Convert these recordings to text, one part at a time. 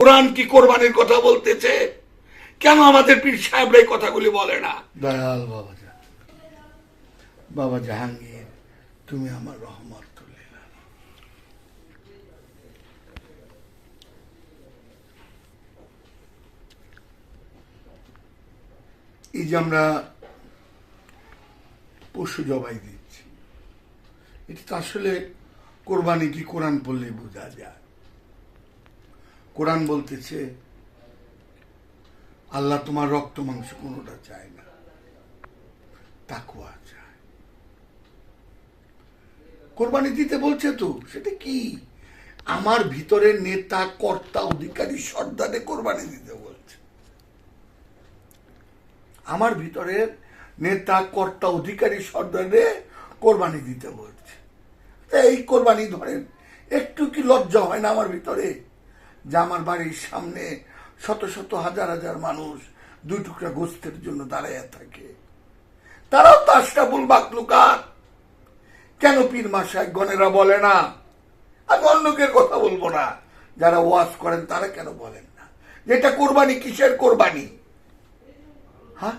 কোরআন কি কোরবানির কথা বলতেছে? কেন আমাদের পীর সাহেবরা এই কথাগুলি বলে না? দয়াল বাবা বাবা জাহাঙ্গীর, তুমি আমার রহমত তুলে এই যে আমরা পশু জবাই দিচ্ছি, এটা তো আসলে কোরবানি কি কোরআন পড়লে বোঝা যায়। কোরআন বলতেছে, আল্লাহ তোমার রক্ত, মাংস কোনোটা চায় না। তাকুয়া চায়। কোরবানি দিতে বলছে তো, সেটা কি? আমার ভিতরে নেতা, কর্তা, অধিকারী সর্দারে কোরবানি দিতে বলছে। আমার ভিতরে নেতা, কর্তা, অধিকারী সর্দারে কোরবানি দিতে বলছে। এই কোরবানি ধরেন, একটু কি লজ্জা হয় না আমার ভিতরে? যে আমার বাড়ির সামনে শত শত হাজার হাজার মানুষ দুই টুকরা গোস্তের জন্য দাঁড়াইয়া থাকে। তারাও তো আশরাফুল বাকলুকার। কেন পীর মাসায় গণেরা বলে না? আমি অন্যকের কথা বলব না। যারা ওয়াজ করেন তারা কেন বলেন না? যেটা কোরবানি, কিসের কোরবানি? হ্যাঁ?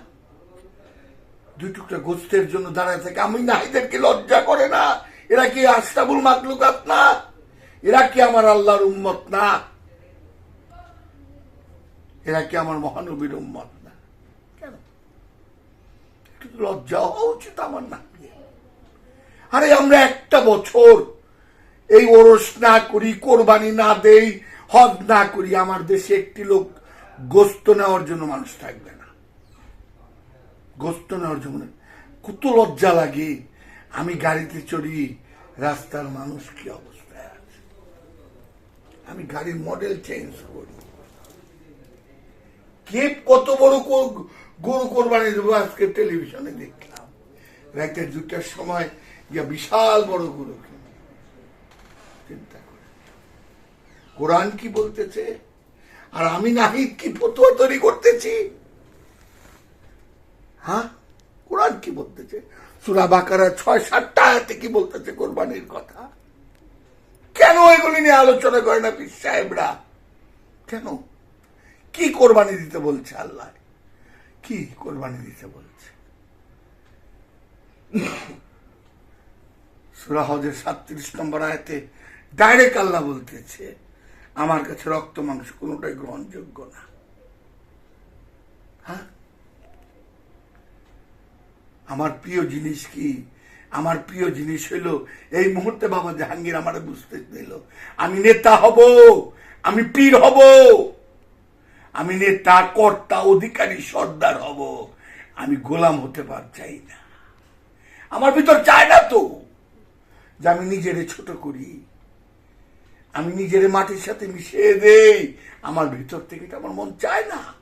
দুই টুকরা গোস্তের জন্য দাঁড়ায় থাকে। আমি নাহিদেরকে লজ্জা করে না। এরা কি আশরাফুল মাকলুকাত না? এরা কি আমার আল্লাহর উম্মত না? এরা কি আমার মহানবীর উম্মত না? কেন? লজ্জা হওয়া উচিত আমার না আরে আমরা একটা বছর এই ওরস না করি, কোরবানি না দেই, হজ না করি, আমার দেশে একটি লোক গোস্ত নেওয়ার জন্য মানুষ থাকবে না। গোস্ত নেওয়ার জন্য কত লজ্জা লাগে। আমি গাড়িতে চড়ি, রাস্তার মানুষ কি অবস্থায় আছে? আমি গাড়ির মডেল চেঞ্জ করি। কে কত বড় গরু কোরবানি দেবো আজকে টেলিভিশনে দেখলাম। রাতের দুটার সময় গিয়া বিশাল বড় গরু চিন্তা করে। কোরআন কি বলতেছে? আর আমি নাহিদ কি ফতুয়া তৈরি করতেছি? হ্যাঁ? কোরআন কি বলতেছে? সুরা বাকারা ছয় সাতটা আয়াতে কি বলতেছে কোরবানির কথা? কেন এগুলি নিয়ে আলোচনা করে না পীর সাহেবরা? কেন? কোরবানি দিতে বলছে আল্লাহ। কি কোরবানি দিতে বলছে? সুরা হজের সাতত্রিশ নম্বর আয়তে ডাইরেক্ট আল্লাহ বলতেছে, আমার কাছে রক্ত, মাংস কোনোটাই গ্রহণযোগ্য না। হ্যাঁ? আমার প্রিয় জিনিস কি? আমার প্রিয় জিনিস হইল এই মুহূর্তে বাবা জাহাঙ্গীর আমার বুঝতে দিল, আমি নেতা হব, আমি পীর হব। আমি নেতা, কর্তা, অধিকারী, সর্দার হব। আমি গোলাম হতে পার চাই না। আমার ভিতর চায় না তো যে আমি নিজেরে ছোট করি। আমি নিজের মাটির সাথে মিশিয়ে দেই। আমার ভিতর থেকে এটা আমার মন চায় না।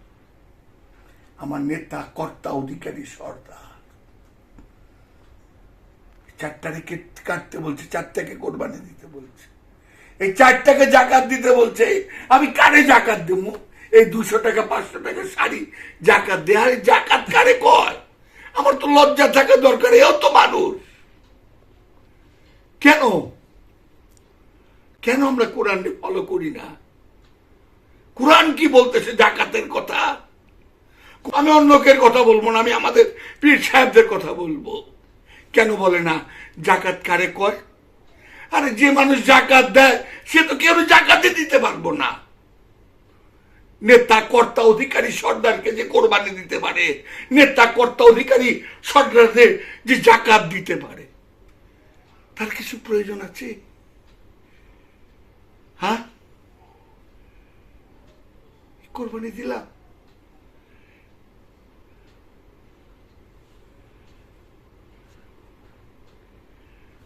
আমার নেতা, কর্তা, অধিকারী, সর্দার। চারটারে কেট- কাটতে বলছে, চারটাকে কোরবানি দিতে বলছে। এই চারটাকে জাকাত দিতে বলছে। আমি কারে জাকাত দেব? এই দুশো টাকা, পাঁচশো টাকা শাড়ি, জাকাত দে জাকাত কারে কয়? আমার তো লজ্জা থাকা দরকার, এও তো মানুষ। কেন? কেন আমরা কোরআন ফলো করি না? কোরআন কি বলতেছে জাকাতের কথা? আমি অন্যকের কথা বলব না, আমি আমাদের পীর সাহেবদের কথা বলব। কেন বলে না? জাকাত কারে কর আরে যে মানুষ জাকাত দেয়, সে তো কেউ জাকাতে দিতে পারব না। নেতা কর্তা অধিকারী সর্দারকে যে কোরবানি দিতে পারে নেতা কর্তা অধিকারী সর্দারদের যে জাকাত দিতে পারে। তার কিছু প্রয়োজন আছে? হ্যাঁ? কোরবানি দিলাম।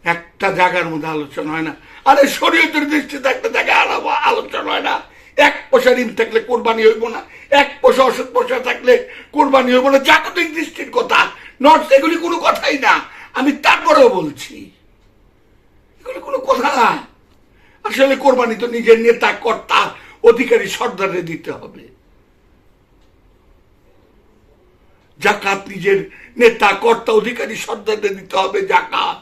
একটা জায়গার মধ্যে আলোচনা হয় না। আরে শরীয়তের দৃষ্টিতে একটা জায়গায় আলোচনা হয় না। এক পয়সা ঋণ থাকলে কোরবানি হইব না, এক পয়সা অসৎ পয়সা থাকলে কোরবানি হইব না জাগতিক দৃষ্টির কথা। নট এগুলি কোনো কথাই না, আমি তারপরেও বলছি। এগুলি কোনো কথা না। আসলে কোরবানি তো নিজের নেতা, কর্তা, অধিকারী সর্দারে দিতে হবে। জাকাত নিজের নেতা, কর্তা, অধিকারী সর্দারদের দিতে হবে, জাকাত।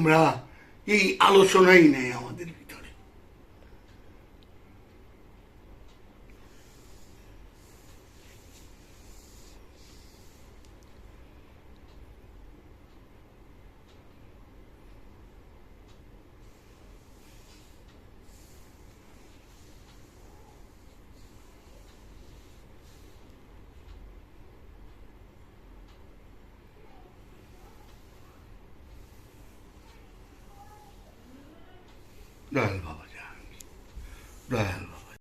আমরা এই আলোচনাই নেই আমাদের ভিতরে দয়াল বাবা জাহাঙ্গীর দয়াল